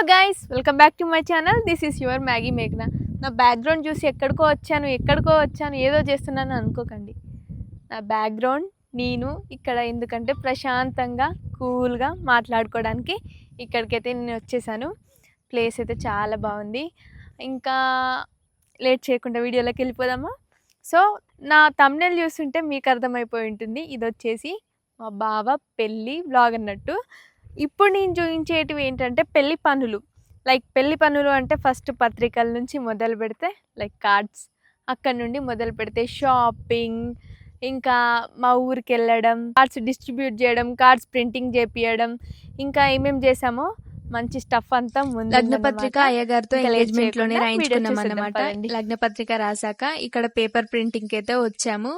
Hello guys welcome back to my channel this is your Maggie మేఘ్నా నా background చూసి ఎక్కడికో వచ్చాను ఎక్కడికో వచ్చాను ఏదో చేస్తున్నాను అనుకోకండి. నా బ్యాక్గ్రౌండ్ నేను ఇక్కడ ఎందుకంటే ప్రశాంతంగా కూల్గా మాట్లాడుకోవడానికి ఇక్కడికైతే నేను వచ్చేసాను. ప్లేస్ అయితే చాలా బాగుంది. ఇంకా లేట్ చేయకుండా వీడియోలోకి వెళ్ళిపోదామా? సో నా తమ్నెల్ చూస్తుంటే మీకు అర్థమైపోయి ఉంటుంది. ఇది వచ్చేసి మా బావ పెళ్ళి బ్లాగ్ అన్నట్టు. ఇప్పుడు నేను చూపించేటివి ఏంటంటే పెళ్ళి పనులు. లైక్ పెళ్ళి పనులు అంటే ఫస్ట్ పత్రికల నుంచి మొదలు పెడితే లైక్ కార్డ్స్ అక్కడ నుండి మొదలు పెడితే షాపింగ్ ఇంకా మా ఊరికి వెళ్ళడం కార్డ్స్ డిస్ట్రిబ్యూట్ చేయడం కార్డ్స్ ప్రింటింగ్ చేపించడం ఇంకా ఏమేమి చేసామో మంచి స్టఫ్ అంతా ముందు లగ్న పత్రిక అయ్యగారితో ఎంగేజ్మెంట్లోనే రాయించుకున్నాం పదండి. లగ్న పత్రిక రాసాక ఇక్కడ పేపర్ ప్రింటింగ్కి అయితే వచ్చాము.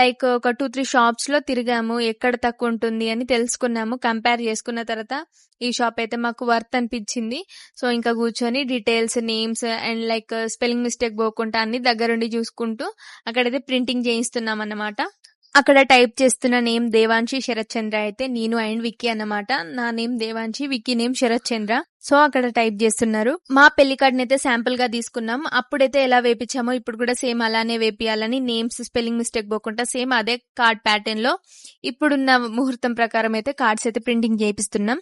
లైక్ ఒక టూ త్రీ షాప్స్లో తిరిగాము. ఎక్కడ తక్కువ ఉంటుంది అని తెలుసుకున్నాము. కంపేర్ చేసుకున్న తర్వాత ఈ షాప్ అయితే మాకు వర్త్ అనిపించింది. సో ఇంకా కూర్చొని details names and like spelling mistake పోకుండా అన్ని దగ్గరుండి చూసుకుంటూ అక్కడైతే ప్రింటింగ్ చేయిస్తున్నాం అన్నమాట. అక్కడ టైప్ చేస్తున్న నేమ్ దేవాన్షి శరత్ చంద్ర అయితే నేను అండ్ విక్కీ అన్నమాట. నా name Devanshi Vicky name Sharath Chandra so అక్కడ టైప్ చేస్తున్నారు. మా పెళ్ళి కార్డ్ అయితే శాంపుల్గా తీసుకున్నాం. అప్పుడైతే ఎలా వేపించామో ఇప్పుడు కూడా సేమ్ అలానే వేపియాలని నేమ్స్ స్పెల్లింగ్ మిస్టేక్ పోకుండా సేమ్ అదే కార్డ్ ప్యాటర్న్లో ఇప్పుడున్న ముహూర్తం ప్రకారం అయితే కార్డ్స్ అయితే ప్రింటింగ్ చేపిస్తున్నాం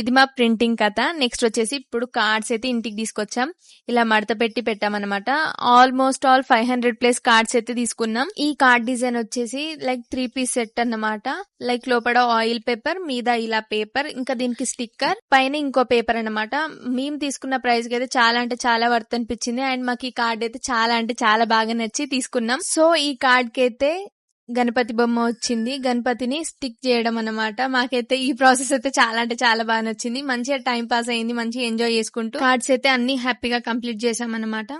ఇది మా ప్రింటింగ్ కథ. నెక్స్ట్ వచ్చేసి ఇప్పుడు కార్డ్స్ అయితే ఇంటికి తీసుకొచ్చాం. ఇలా మడత పెట్టి పెట్టామన్నమాట. Almost all five hundred plus cards అయితే తీసుకున్నాం. ఈ కార్డ్ డిజైన్ వచ్చేసి లైక్ త్రీ పీస్ సెట్ అన్నమాట. లైక్ లోపల ఆయిల్ పేపర్ మీద ఇలా పేపర్ ఇంకా దీనికి స్టిక్కర్ పైన ఇంకో పేపర్ అన్నమాట. మేము తీసుకున్న ప్రైస్కి అయితే చాలా అంటే చాలా వర్త్ అనిపించింది. అండ్ మాకు ఈ కార్డ్ అయితే చాలా అంటే చాలా బాగా నచ్చి తీసుకున్నాం. సో ఈ కార్డ్కి అయితే గణపతి బొమ్మ వచ్చింది. గణపతిని స్టిక్ చేయడం అన్నమాట. మాకైతే ఈ ప్రాసెస్ అయితే చాలా అంటే చాలా బాగా నచ్చింది. మంచిగా టైం పాస్ అయింది. మంచిగా ఎంజాయ్ చేసుకుంటూ కార్డ్స్ అయితే అన్ని హ్యాపీగా కంప్లీట్ చేసాం అన్నమాట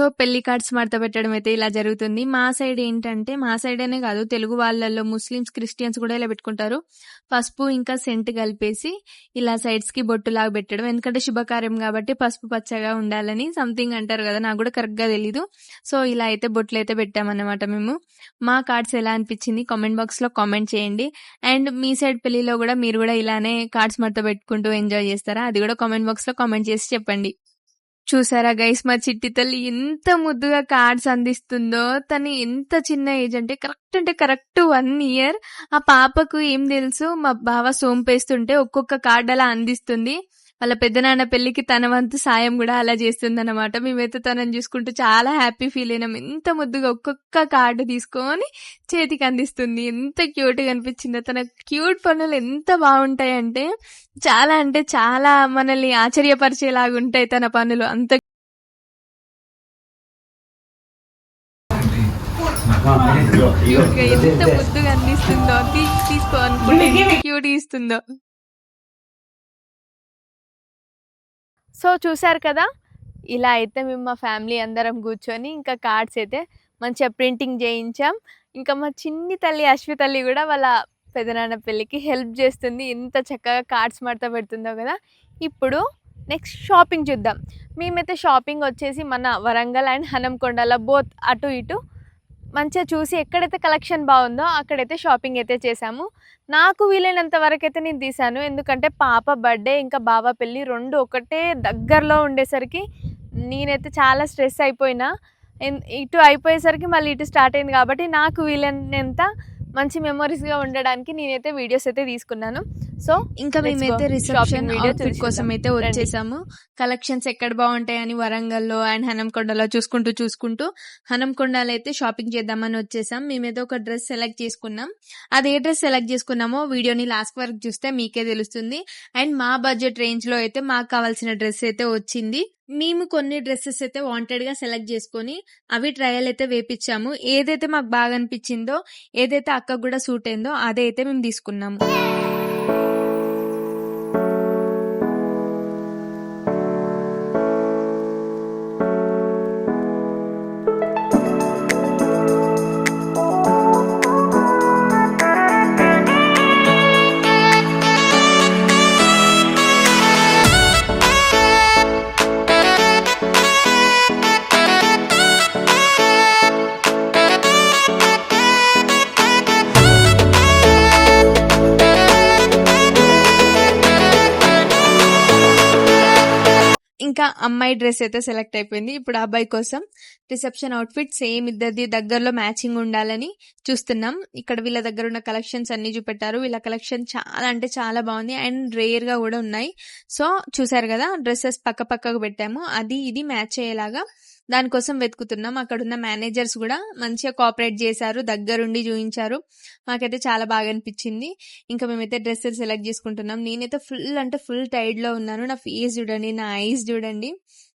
సో పెళ్ళి కార్డ్స్ మడత పెట్టడం అయితే ఇలా జరుగుతుంది. మా సైడ్ ఏంటంటే మా సైడ్ అనే కాదు తెలుగు వాళ్ళల్లో ముస్లిమ్స్ క్రిస్టియన్స్ కూడా ఇలా పెట్టుకుంటారు. పసుపు ఇంకా సెంట్ కలిపేసి ఇలా సైడ్స్కి బొట్టులాగా పెట్టడం. ఎందుకంటే శుభకార్యం కాబట్టి పసుపు పచ్చగా ఉండాలని సంథింగ్ అంటారు కదా నాకు కూడా కరెక్ట్గా తెలీదు. సో ఇలా అయితే బొట్లు అయితే పెట్టామన్నమాట మేము. మా కార్డ్స్ ఎలా అనిపించింది కామెంట్ బాక్స్లో కామెంట్ చేయండి. అండ్ మీ సైడ్ పెళ్ళిలో కూడా మీరు కూడా ఇలానే కార్డ్స్ మడత పెట్టుకుంటూ ఎంజాయ్ చేస్తారా? అది కూడా కామెంట్ బాక్స్లో కామెంట్ చేసి చెప్పండి. చూసారా గైస్ మా చిట్టి తల్లి ఎంత ముద్దుగా కార్డ్స్ అందిస్తుందో తను ఎంత చిన్న ఏజ్ అంటే కరెక్ట్ అంటే కరెక్ట్ వన్ ఇయర్ ఆ పాపకు ఏం తెలుసు? మా బావ సోంపేస్తుంటే ఒక్కొక్క కార్డ్ అలా అందిస్తుంది. వాళ్ళ పెద్దనాన్న పెళ్ళికి తన వంతు సాయం కూడా అలా చేస్తుంది అనమాట మేమైతే తనని చూసుకుంటూ చాలా హ్యాపీ ఫీల్ అయినాం. ఎంత ముద్దుగా ఒక్కొక్క కార్డు తీసుకొని చేతికి అందిస్తుంది. ఎంత క్యూట్గా అనిపించిందో. తన క్యూట్ పనులు ఎంత బాగుంటాయంటే చాలా అంటే చాలా మనల్ని ఆశ్చర్యపరిచేలాగా ఉంటాయి తన పనులు. అంత ఎంత ముద్దుగా అందిస్తుందో తీసుకో అనుకుంటే క్యూట్ ఇస్తుందో. సో చూసారు కదా ఇలా అయితే మేము మా ఫ్యామిలీ అందరం కూర్చొని ఇంకా కార్డ్స్ అయితే మంచిగా ప్రింటింగ్ చేయించాం. ఇంకా మా చిన్ని తల్లి అశ్వి తల్లి కూడా వాళ్ళ పెదనాన్న పెళ్ళికి హెల్ప్ చేస్తుంది. ఎంత చక్కగా కార్డ్స్ మడత పెడుతుందో కదా. ఇప్పుడు నెక్స్ట్ షాపింగ్ చూద్దాం. మేమైతే షాపింగ్ వచ్చేసి మన వరంగల్ అండ్ హనంకొండలో బోత్ అటు ఇటు మంచిగా చూసి ఎక్కడైతే కలెక్షన్ బాగుందో అక్కడైతే షాపింగ్ అయితే చేశాము. నాకు వీలైనంత వరకు అయితే నేను తీసాను ఎందుకంటే పాప బర్త్డే ఇంకా బాబా పెళ్ళి రెండు ఒకటే దగ్గరలో ఉండేసరికి నేనైతే చాలా స్ట్రెస్ అయిపోయినా. ఇటు అయిపోయేసరికి మళ్ళీ ఇటు స్టార్ట్ అయింది కాబట్టి నాకు వీలైనంత మంచి మెమొరీస్గా ఉండడానికి నేనైతే వీడియోస్ అయితే తీసుకున్నాను. సో ఇంకా మేమైతే. రిసెప్షన్ అవుట్ఫిట్ కోసం. అయితే. వచ్చేసాము కలెక్షన్స్ ఎక్కడ బాగుంటాయని వరంగల్లో అండ్ హనంకొండలో చూసుకుంటూ చూసుకుంటూ హనంకొండలో అయితే షాపింగ్ చేద్దామని వచ్చేసాం మేమైతే ఒక డ్రెస్ సెలెక్ట్ చేసుకున్నాం అది ఏ డ్రెస్ సెలెక్ట్ చేసుకున్నామో వీడియోని లాస్ట్ వరకు చూస్తే మీకే తెలుస్తుంది అండ్ మా బడ్జెట్ రేంజ్లో అయితే మాకు కావాల్సిన డ్రెస్ అయితే వచ్చింది మేము కొన్ని డ్రెస్సెస్ అయితే వాంటెడ్‌గా సెలెక్ట్ జేసుకొని, అవి ట్రయల్ అయితే వేపిచ్చాము. ఏదైతే మాకు బాగా అనిపిచ్చిందో, ఏదైతే అక్కకు గూడా సూట్ అయిందో అదే అయితే మేము తీసుకున్నాము. అమ్మాయి డ్రెస్ అయితే సెలెక్ట్ అయిపోయింది. ఇప్పుడు అబ్బాయి కోసం రిసెప్షన్ అవుట్‌ఫిట్ సేమ్ ఇద్దరిది దగ్గరలో మ్యాచింగ్ ఉండాలని చూస్తున్నాం. ఇక్కడ వీళ్ళ దగ్గర ఉన్న కలెక్షన్స్ అన్ని చూపెట్టారు. వీళ్ళ కలెక్షన్ చాలా అంటే చాలా బాగుంది. అండ్ రేర్‌గా కూడా ఉన్నాయి. సో, చూసారు కదా డ్రెస్సెస్ పక్క పక్కకు పెట్టాము. అది ఇది మ్యాచ్ అయ్యేలాగా దానికోసం వెతుకుతున్నాం. అక్కడున్న మేనేజర్స్ కూడా మంచిగా కోఆపరేట్ చేశారు దగ్గరుండి చూపించారు మాకైతే చాలా బాగా అనిపించింది ఇంకా మేమైతే డ్రెస్సెస్ సెలెక్ట్ చేసుకుంటున్నాం నేనైతే ఫుల్ అంటే ఫుల్ టైర్డ్‌లో ఉన్నాను. నా ఫేస్ చూడండి నా ఐస్ చూడండి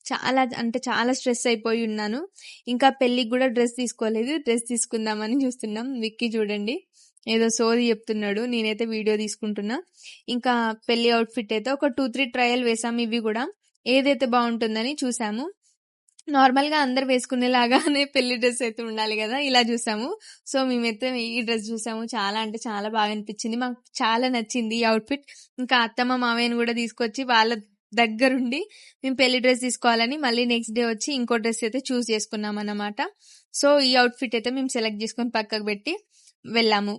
చాలా అంటే చాలా స్ట్రెస్ అయిపోయి ఉన్నాను. ఇంకా పెళ్ళికి కూడా డ్రెస్ తీసుకోలేదు. డ్రెస్ తీసుకుందామని చూస్తున్నాం విక్కీ చూడండి. ఏదో సోది చెప్తున్నాడు. నేనైతే వీడియో తీసుకుంటున్నా. ఇంకా పెళ్ళి అవుట్‌ఫిట్ అయితే ఒక 2, 3 ట్రయల్ వేసాం ఇవి కూడా ఏదైతే బాగుంటుందని చూసాము. నార్మల్‌గా అందరు వేసుకునేలాగానే పెళ్ళి డ్రెస్ అయితే ఉండాలి కదా ఇలా చూసాము సో, మేమైతే ఈ డ్రెస్ చూసాము చాలా అంటే చాలా బాగా అనిపించింది మాకు చాలా నచ్చింది ఈ అవుట్‌ఫిట్. ఇంకా అత్తమ్మ, మామయ్యను కూడా తీసుకొచ్చి వాళ్ళ దగ్గరుండి మేము పెళ్ళి డ్రెస్ తీసుకోవాలని మళ్ళీ నెక్స్ట్ డే వచ్చి ఇంకో డ్రెస్ అయితే చూస్ చేసుకున్నాం అన్నమాట సో, ఈ అవుట్‌ఫిట్ అయితే మేము సెలెక్ట్ చేసుకొని పక్కకు పెట్టి వెళ్ళాము.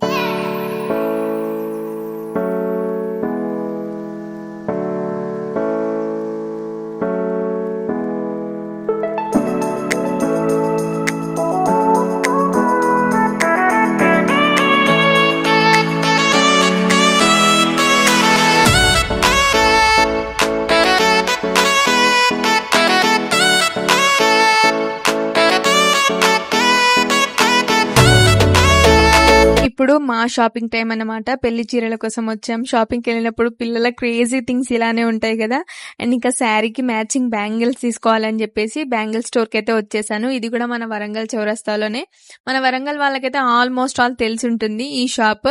ఇప్పుడు మా షాపింగ్ టైం అన్నమాట. పెళ్ళి చీరల కోసం వచ్చాం. షాపింగ్‌కెళ్ళినప్పుడు పిల్లల క్రేజీ థింగ్స్ ఇలానే ఉంటాయి కదా అండ్ ఇంకా శారీకి మ్యాచింగ్ బ్యాంగిల్స్ తీసుకోవాలని చెప్పేసి బ్యాంగిల్ అయితే వచ్చేసాను. ఇది కూడా మన వరంగల్ చౌరస్తాలోనే. మన వరంగల్ వాళ్ళకైతే ఆల్మోస్ట్ ఆల్ తెలిసి ఉంటుంది ఈ షాప్.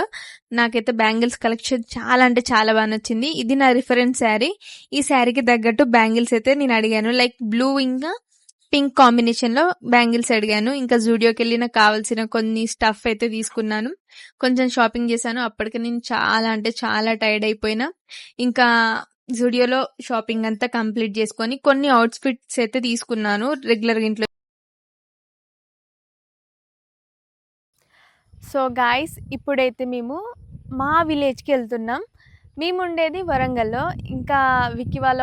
నాకైతే బ్యాంగిల్స్ కలెక్షన్ చాలా అంటే చాలా బాగా నచ్చింది. ఇది నా రిఫరెన్స్ శారీ. ఈ శారీకి తగ్గట్టు బ్యాంగిల్స్ అయితే నేను అడిగాను. లైక్ బ్లూ ఇంకా పింక్ కాంబినేషన్‌లో బ్యాంగిల్స్ అడిగాను. ఇంకా జూడియోకెళ్ళి నాకు కావాల్సిన కొన్ని స్టఫ్ అయితే తీసుకున్నాను. కొంచెం షాపింగ్ చేశాను అప్పటికి నేను చాలా అంటే చాలా టైర్డ్ అయిపోయినా. ఇంకా జూడియోలో షాపింగ్ అంతా కంప్లీట్ చేసుకొని కొన్ని అవుట్‌ఫిట్స్ అయితే తీసుకున్నాను. రెగ్యులర్ ఇంట్లో సో, గాయస్ ఇప్పుడైతే మేము మా విలేజ్కి వెళ్తున్నాం మేము ఉండేది వరంగల్‌లో. ఇంకా విక్కీ వాళ్ళ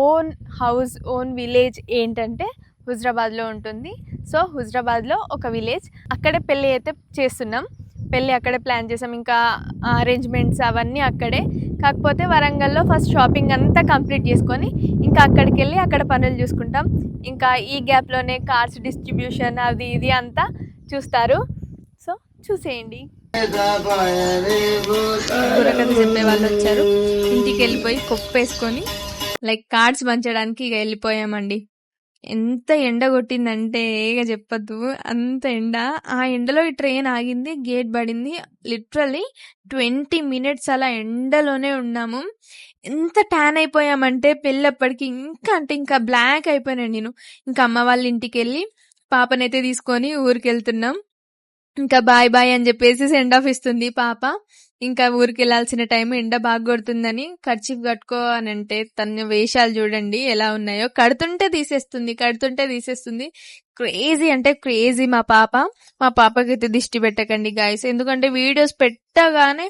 ఓన్ హౌస్, ఓన్ విలేజ్ ఏంటంటే హుజరాబాద్‌లో ఉంటుంది. సో, హుజరాబాద్‌లో ఒక విలేజ్. అక్కడే పెళ్ళి అయితే చేస్తున్నాం. పెళ్ళి అక్కడే ప్లాన్ చేసాం. ఇంకా అరేంజ్‌మెంట్స్ అవన్నీ అక్కడే. కాకపోతే వరంగల్‌లో ఫస్ట్ షాపింగ్ అంతా కంప్లీట్ చేసుకొని ఇంకా అక్కడికెళ్ళి అక్కడ పనులు చూసుకుంటాం. ఇంకా ఈ గ్యాప్‌లోనే కార్స్ డిస్ట్రిబ్యూషన్ అది ఇది అంతా చూస్తారు. సో, చూసేయండి. బుర్రకథ చెప్పే వాళ్ళొచ్చారు. ఇంటికెళ్ళిపోయి కొప్పేసుకొని లైక్ కార్డ్స్ పంచడానికి ఇక వెళ్ళిపోయామండి ఎంత ఎండ కొట్టిందంటే ఏగ చెప్పద్దు అంత ఎండ. ఆ ఎండలో ఈ ట్రైన్ ఆగింది. గేట్ పడింది. లిటరలీ ట్వంటీ మినిట్స్ అలా ఎండలోనే ఉన్నాము. ఎంత ట్యాన్ అయిపోయామంటే పెళ్ళప్పటికి ఇంకా అంటే ఇంకా బ్లాక్ అయిపోయాను నేను. ఇంకా అమ్మ వాళ్ళ ఇంటికి వెళ్ళి పాపనైతే తీసుకొని ఊరికి వెళ్తున్నాం ఇంకా బాయ్ బాయ్ అని చెప్పేసి సెండ్ ఆఫ్ ఇస్తుంది పాప. ఇంకా ఊరికెళ్ళాల్సిన టైం ఎండ బాగా కొడుతుందని కర్చీఫ్ కట్టుకో అని అంటే తన వేషాలు చూడండి ఎలా ఉన్నాయో. కడుతుంటే తీసేస్తుంది. కడుతుంటే తీసేస్తుంది. క్రేజీ అంటే క్రేజీ మా పాప. మా పాపకైతే దిష్టి పెట్టకండి గాయ్స్. ఎందుకంటే వీడియోస్ పెట్టగానే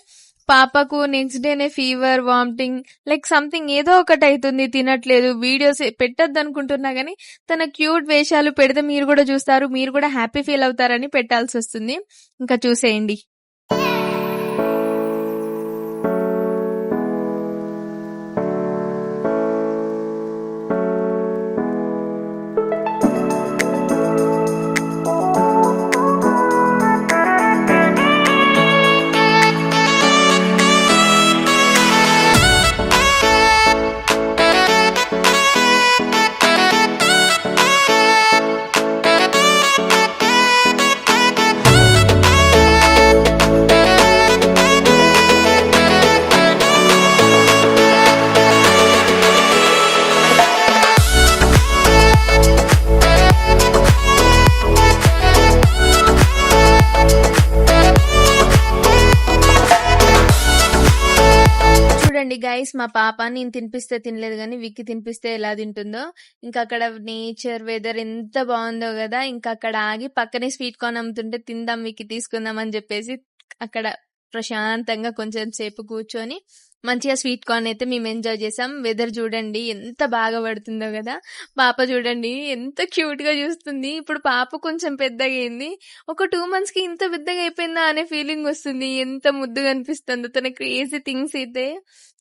పాపకు నెక్స్ట్ డేనే ఫీవర్, వామిటింగ్ లైక్ సంథింగ్ ఏదో ఒకటి అవుతుంది తినట్లేదు. వీడియోస్ పెట్టద్దు అనుకుంటున్నా గానీ తన క్యూట్ వేషాలు పెడితే మీరు కూడా చూస్తారు. మీరు కూడా హ్యాపీ ఫీల్ అవుతారని పెట్టాల్సి వస్తుంది ఇంకా చూసేయండి. మా పాప నేను తినిపిస్తే తినలేదు కానీ విక్కి తినిపిస్తే ఎలా తింటుందో. ఇంకా అక్కడ నేచర్ వెదర్ ఎంత బాగుందో కదా. ఇంకా అక్కడ ఆగి పక్కనే స్వీట్ కార్న్ అమ్ముతుంటే తిందాం విక్కి తీసుకుందాం అని చెప్పేసి అక్కడ ప్రశాంతంగా కొంచెం సేపు కూర్చొని మంచిగా స్వీట్ కార్న్ అయితే మేము ఎంజాయ్ చేసాం. వెదర్ చూడండి ఎంత బాగా పడుతుందో కదా. పాప చూడండి ఎంత క్యూట్గా చూస్తుంది. ఇప్పుడు పాప కొంచెం పెద్దగా అయింది. ఒక టూ మంత్స్కి ఇంత పెద్దగా అయిపోయిందా అనే ఫీలింగ్ వస్తుంది. ఎంత ముద్దుగా అనిపిస్తుందో తన క్రేజీ థింగ్స్ అయితే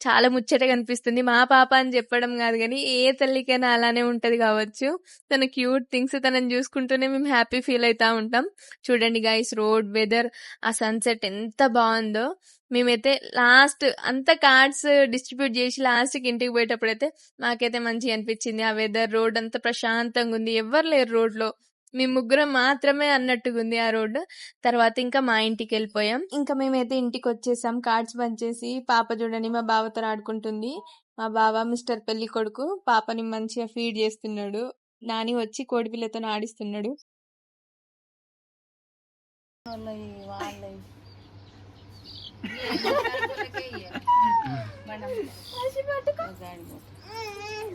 చాలా ముచ్చటగా అనిపిస్తుంది మా పాప అని చెప్పడం కాదు కానీ ఏ తల్లికైనా అలానే ఉంటది కావచ్చు. తన క్యూట్ థింగ్స్ తనని చూసుకుంటూనే మేము హ్యాపీ ఫీల్ అవుతా ఉంటాం. చూడండి గైస్ రోడ్ వెదర్ ఆ సన్సెట్ ఎంత బాగుందో. మేమైతే లాస్ట్ అంత కార్డ్స్ డిస్ట్రిబ్యూట్ చేసి లాస్ట్కి ఇంటికి పోయేటప్పుడు అయితే మాకైతే మంచిగా అనిపించింది. ఆ వెదర్ రోడ్ అంతా ప్రశాంతంగా ఉంది. ఎవరు లేరు రోడ్లో మేము ముగ్గురం మాత్రమే అన్నట్టుగా ఉంది ఆ రోడ్డు. తర్వాత ఇంకా మా ఇంటికి వెళ్ళిపోయాం. ఇంకా మేమైతే ఇంటికి వచ్చేసాం. కార్డ్స్ బంద్ చేసి పాప చూడని మా బావతో ఆడుకుంటుంది. మా బావ మిస్టర్ పెళ్ళి కొడుకు. పాపని మంచిగా ఫీడ్ చేస్తున్నాడు. నాని వచ్చి కోడిపిల్లతో ఆడిస్తున్నాడు. వాళ్ళవి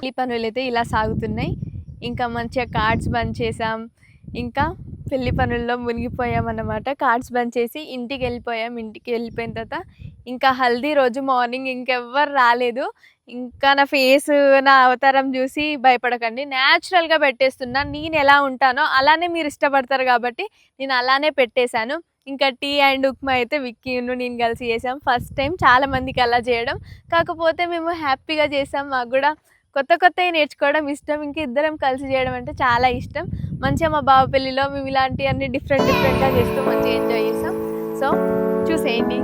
పెళ్ళి పనులు అయితే ఇలా సాగుతున్నాయి. ఇంకా మంచిగా కార్డ్స్ బంద్ చేసాం ఇంకా పెళ్ళి పనుల్లో మునిగిపోయాం అన్నమాట. కార్డ్స్ బంద్ చేసి ఇంటికి వెళ్ళిపోయాం. ఇంటికి వెళ్ళిపోయిన తర్వాత ఇంకా హల్దీ రోజు మార్నింగ్ ఇంకెవ్వరు రాలేదు. ఇంకా నా ఫేస్ నా అవతారం చూసి భయపడకండి. న్యాచురల్గా పెట్టేస్తున్నా నేను ఎలా ఉంటానో అలానే మీరు ఇష్టపడతారు కాబట్టి నేను అలానే పెట్టేశాను. ఇంకా టీ అండ్ ఉప్మా అయితే విక్కీను నేను కలిసి చేసాం ఫస్ట్ టైం చాలా మందికి అలా చేయడం. కాకపోతే మేము హ్యాపీగా చేసాం మాకు కూడా కొత్త కొత్తవి నేర్చుకోవడం ఇష్టం. ఇంకా ఇద్దరం కలిసి చేయడం అంటే చాలా ఇష్టం. మంచిగా మా బావ పెళ్ళిలో మేము ఇలాంటివన్నీ డిఫరెంట్ డిఫరెంట్గా చేస్తూ మంచిగా ఎంజాయ్ చేసాం సో చూసేయండి.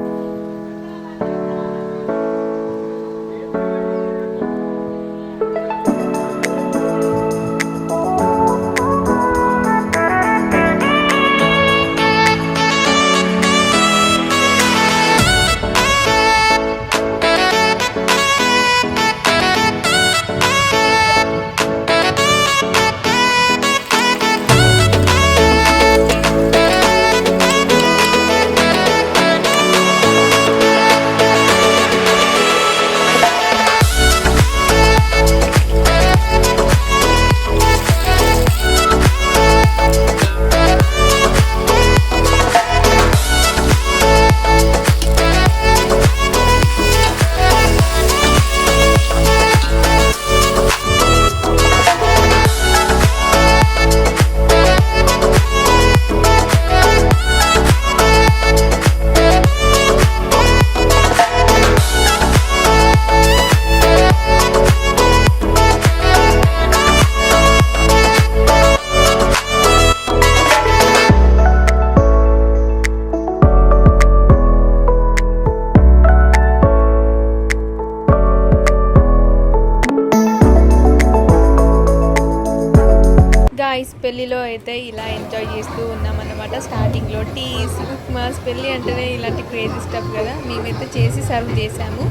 మాస్ పెళ్ళి అంటేనే ఇలాంటి క్రేజీ స్టఫ్ కదా. మేమైతే చేసి సర్వ్ చేసాము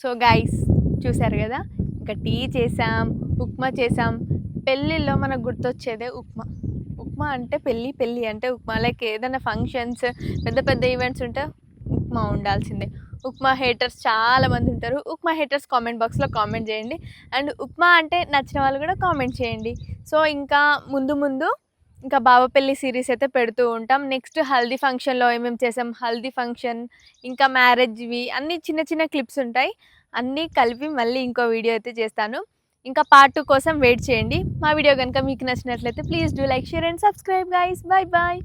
సో గైస్ చూసారు కదా? ఇంకా టీ చేసాం ఉప్మా చేసాం పెళ్ళిళ్ళో మనకు గుర్తొచ్చేదే ఉప్మా. ఉప్మా అంటే పెళ్ళి పెళ్ళి అంటే ఉప్మా. లైక్ ఏదైనా ఫంక్షన్స్ పెద్ద పెద్ద ఈవెంట్స్ ఉంటే ఉప్మా ఉండాల్సిందే. ఉప్మా హేటర్స్ చాలా మంది ఉంటారు. ఉప్మా హేటర్స్ కామెంట్ బాక్స్లో కామెంట్ చేయండి. అండ్ ఉప్మా అంటే నచ్చిన వాళ్ళు కూడా కామెంట్ చేయండి. సో ఇంకా ముందు ముందు ఇంకా బావపల్లి సిరీస్ అయితే పెడుతూ ఉంటాం. నెక్స్ట్ హల్దీ ఫంక్షన్లో ఏమేమి చేసాం? హల్దీ ఫంక్షన్ ఇంకా మ్యారేజ్వి అన్నీ చిన్న చిన్న క్లిప్స్ ఉంటాయి. అన్నీ కలిపి మళ్ళీ ఇంకో వీడియో అయితే చేస్తాను. ఇంకా పార్ట్ టూ కోసం వెయిట్ చేయండి. మా వీడియో కనుక మీకు నచ్చినట్లయితే please do like share and subscribe guys bye bye